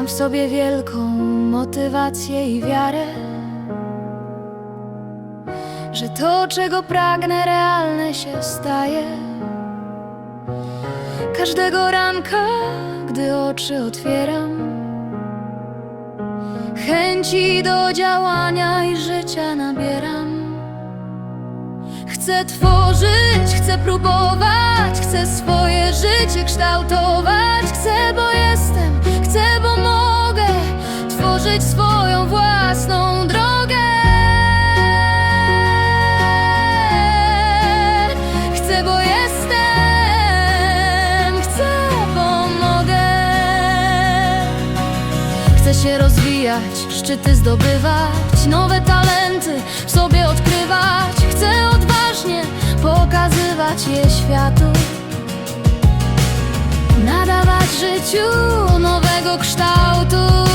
Mam w sobie wielką motywację i wiarę, że to, czego pragnę, realne się staje. Każdego ranka, gdy oczy otwieram, chęci do działania i życia nabieram. Chcę tworzyć, chcę próbować, chcę swoje życie kształtować. Chcę, bo jestem, chcę, bo mogę rozwijać, szczyty zdobywać, nowe talenty w sobie odkrywać. Chcę odważnie pokazywać je światu. Nadawać życiu nowego kształtu.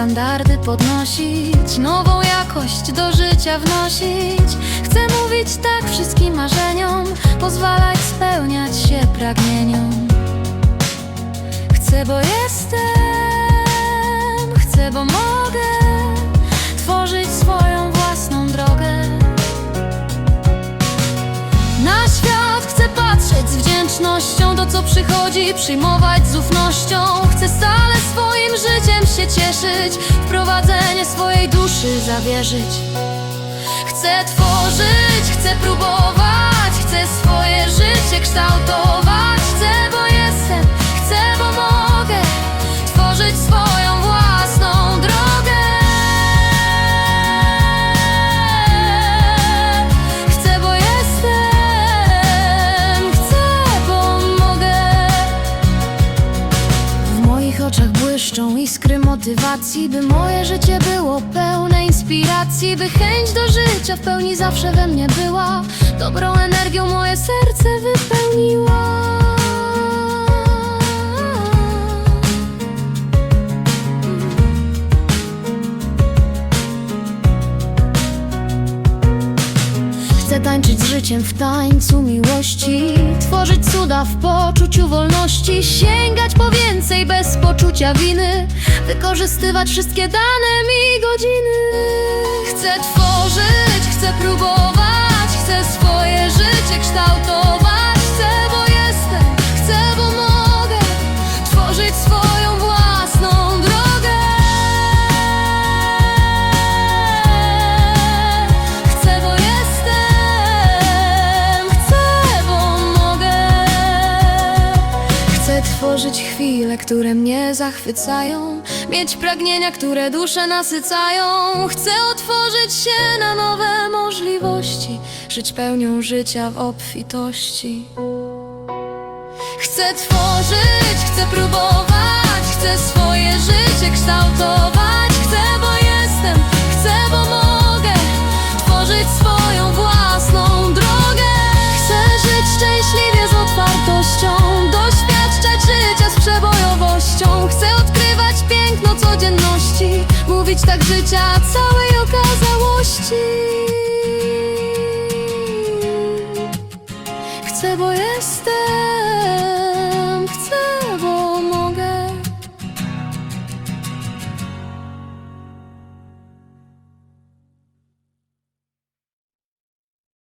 Standardy podnosić, nową jakość do życia wnosić. Chcę mówić tak wszystkim marzeniom, pozwalać spełniać się pragnieniom. Chcę, bo jestem, chcę, bo mogę tworzyć swoją własną drogę. Na świat chcę patrzeć z wdzięcznością To co przychodzi przyjmować z ufnością Chcę swoim życiem się cieszyć W prowadzenie swojej duszy zawierzyć. Chcę tworzyć, chcę próbować motywacji, by moje życie było pełne inspiracji, by chęć do życia w pełni zawsze we mnie była. Dobrą energią moje serce wypełniła. Chcę tańczyć z życiem w tańcu miłości Tworzyć cuda w poczuciu wolności Sięgać po poczucia winy Wykorzystywać wszystkie dane mi godziny. Chcę tworzyć, chcę próbować Chcę swoje życie kształtować chwile, które mnie zachwycają, mieć pragnienia, które duszę nasycają. Chcę otworzyć się na nowe możliwości, żyć pełnią życia w obfitości. Chcę tworzyć, chcę próbować, chcę swoje życie kształtować. Mówić tak życia całej okazałości. Chcę, bo jestem.